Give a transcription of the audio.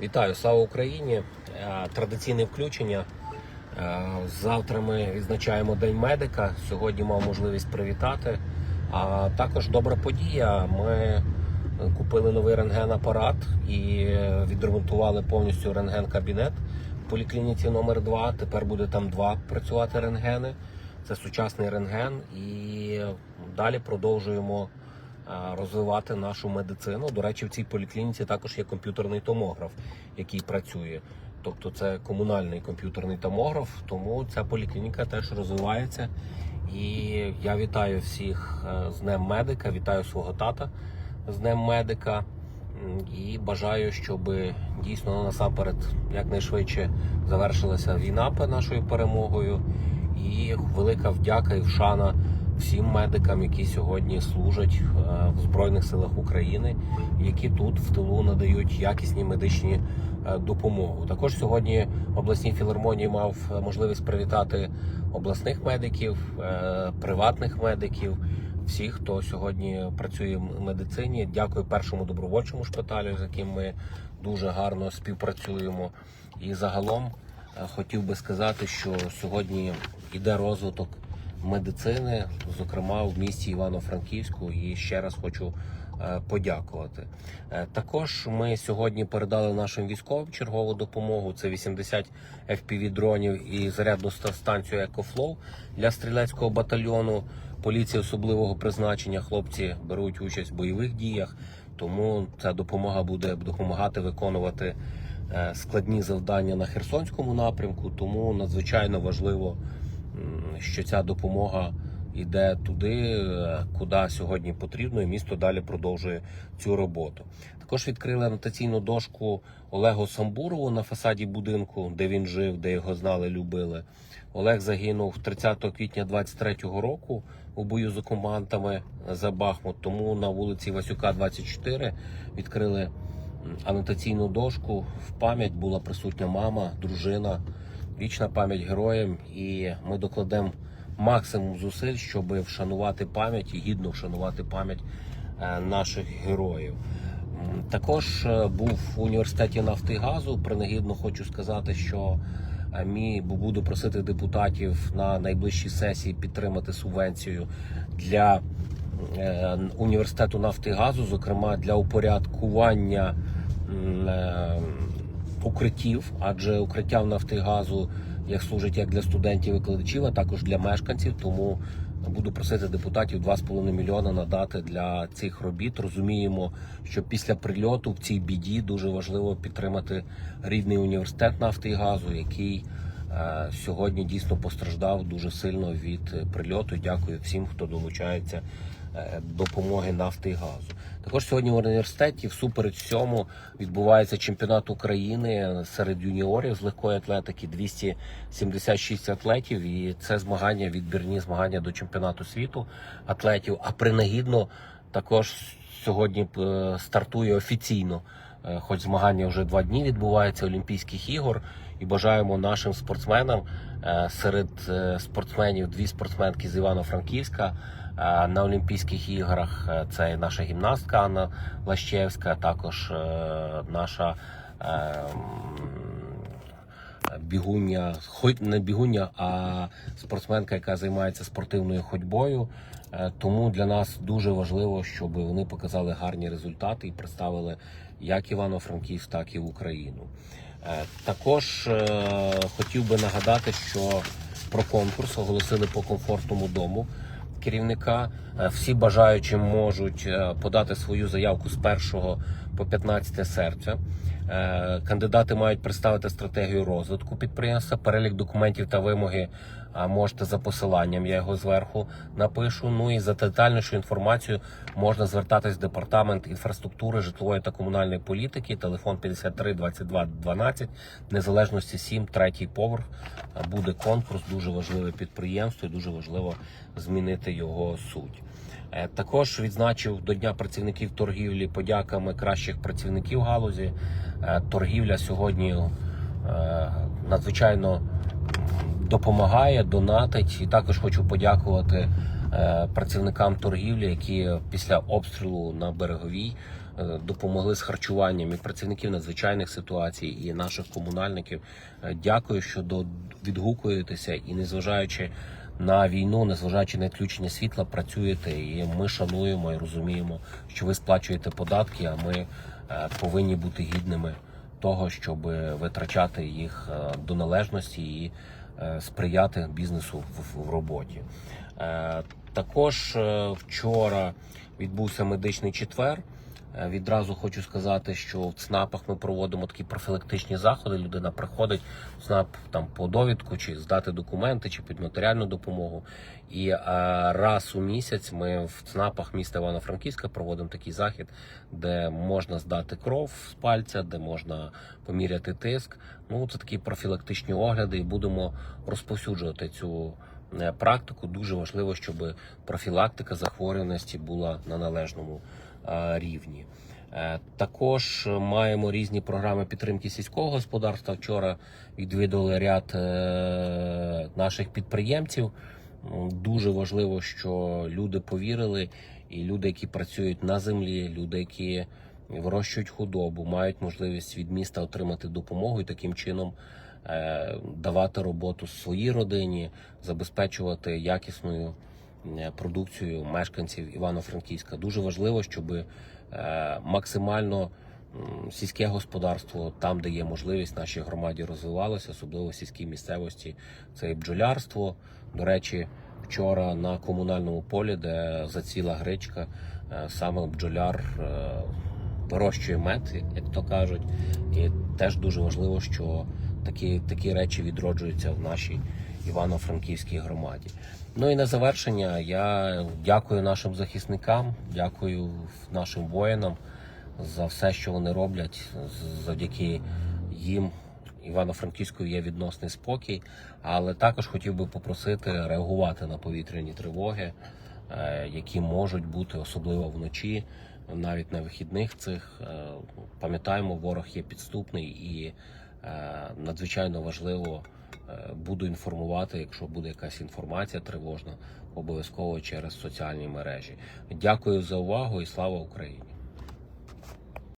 Вітаю, слава Україні! Е, Традиційне включення. Е, Завтра ми відзначаємо День медика. Сьогодні мав можливість привітати. А також добра подія. Ми купили новий рентген-апарат і відремонтували повністю рентген-кабінет в поліклініці номер 2 Тепер буде там два працювати рентгени. Це сучасний рентген. І далі продовжуємо розвивати нашу медицину. До речі, в цій поліклініці також є комп'ютерний томограф, який працює. Тобто це комунальний комп'ютерний томограф, тому ця поліклініка теж розвивається. І я вітаю всіх е, з Днем медика, вітаю свого тата з Днем медика. І бажаю, щоб дійсно насамперед якнайшвидше завершилася війна нашою перемогою. І велика вдяка і вшана всім медикам, які сьогодні служать е, в Збройних силах України, які тут в тилу надають якісні медичні е, допомогу. Також сьогодні обласній філармонії мав е, можливість привітати обласних медиків, приватних медиків. Всіх, хто сьогодні працює в медицині, дякую першому добровольчому шпиталю, з яким ми дуже гарно співпрацюємо. І загалом хотів би сказати, що сьогодні йде розвиток медицини, зокрема в місті Івано-Франківську. І ще раз хочу е, подякувати. Е, Також ми сьогодні передали нашим військовим чергову допомогу. Це 80 fpv дронів і зарядну станцію EcoFlow для стрілецького батальйону. Поліції особливого призначення. Хлопці беруть участь в бойових діях, тому ця допомога буде допомагати виконувати е, складні завдання на Херсонському напрямку. Тому надзвичайно важливо, що ця допомога йде туди, куди сьогодні потрібно, і місто далі продовжує цю роботу. Також відкрили анотаційну дошку Олегу Самбурову на фасаді будинку, де він жив, де його знали, любили. Олег загинув 30 квітня 23-го року у бою з окупантами за Бахмут. Тому на вулиці Васюка, 24 відкрили анотаційну дошку. В пам'ять була присутня мама, дружина, вічна пам'ять героям. І ми докладемо максимум зусиль, щоб вшанувати пам'ять і гідно вшанувати пам'ять е, наших героїв. Також е, був в університеті нафти і газу. Принагідно хочу сказати, що е, мій буду просити депутатів на найближчій сесії підтримати субвенцію для університету нафти і газу, зокрема для упорядкування укриттів, адже укриття в нафти і газу як служить як для студентів і викладачів, а також для мешканців. Тому буду просити депутатів 2,5 мільйона надати для цих робіт. Розуміємо, що після прильоту в цій біді дуже важливо підтримати рідний університет нафти і газу, який е, сьогодні дійсно постраждав дуже сильно від прильоту. Дякую всім, хто долучається допомоги нафти і газу. Також сьогодні в університеті всупереч всьому відбувається чемпіонат України серед юніорів з легкої атлетики 276 атлетів. І це змагання, відбірні змагання до чемпіонату світу атлетів. А принагідно також сьогодні е, стартує офіційно. е, Хоч змагання вже два дні відбуваються Олімпійських ігор, і бажаємо нашим спортсменам е, серед е, спортсменів дві спортсменки з Івано-Франківська е, на Олімпійських іграх. Е, Це і наша гімнастка Анна Лащевська, також е, наша е, бігуння, не бігуння, а спортсменка, яка займається спортивною ходьбою. Е, Тому для нас дуже важливо, щоб вони показали гарні результати і представили як Івано-Франківськ, так і Україну. Е, Також е, хотів би нагадати, що про конкурс оголосили по комфортному дому керівника. Е, Всі бажаючі можуть е, подати свою заявку з 1 по 15 серпня. Е, Кандидати мають представити стратегію розвитку підприємства, перелік документів та вимоги. а, Можете за посиланням, я його зверху напишу. Ну і за детальнішу інформацію можна звертатись в департамент інфраструктури, житлової та комунальної політики, телефон 53 22 12, незалежності 7, третій поверх. Е, Буде конкурс, дуже важливе підприємство, і дуже важливо змінити його суть. Е, Також відзначив до Дня працівників торгівлі подяками кращих працівників галузі. Е, Торгівля сьогодні е, надзвичайно допомагає, донатить. І також хочу подякувати працівникам торгівлі, які після обстрілу на береговій допомогли з харчуванням і працівників надзвичайних ситуацій, і наших комунальників. Дякую, що відгукуєтеся і незважаючи на війну, незважаючи на відключення світла, працюєте. І ми шануємо і розуміємо, що ви сплачуєте податки, а ми е, повинні бути гідними того, щоб витрачати їх е, до належності і е, сприяти бізнесу в, роботі. Також вчора відбувся медичний четвер. Е, Відразу хочу сказати, що в ЦНАПах ми проводимо такі профілактичні заходи. Людина приходить в ЦНАП там по довідку, чи здати документи, чи під матеріальну допомогу. І е, раз у місяць ми в ЦНАПах міста Івано-Франківська проводимо такий захід, де можна здати кров з пальця, де можна поміряти тиск. Ну це такі профілактичні огляди, і будемо розповсюджувати цю е, практику. Дуже важливо, щоб профілактика захворюваності була на належному рівні. Е, Також маємо різні програми підтримки сільського господарства. Вчора відвідали ряд е, наших підприємців. Дуже важливо, що люди повірили, і люди, які працюють на землі, люди, які вирощують худобу, мають можливість від міста отримати допомогу і таким чином е, давати роботу своїй родині, забезпечувати якісною е, продукцією мешканців Івано-Франківська. Дуже важливо, щоб е, максимально сільське господарство там, де є можливість, нашій громаді розвивалося, особливо в сільській місцевості. Це і бджолярство. До речі, вчора на комунальному полі, де заціла гречка, е, саме бджоляр вирощує мед, як то кажуть. І теж дуже важливо, що такі, такі речі відроджуються в нашій Івано-Франківській громаді. Ну і на завершення я дякую нашим захисникам, дякую нашим воїнам за все, що вони роблять. Завдяки їм Івано-Франківською є відносний спокій, але також хотів би попросити реагувати на повітряні тривоги, е, які можуть бути особливо вночі, навіть на вихідних цих. Е, Пам'ятаємо, ворог є підступний і надзвичайно важливо. е, Буду інформувати, якщо буде якась інформація тривожна, обов'язково через соціальні мережі. Дякую за увагу і слава Україні!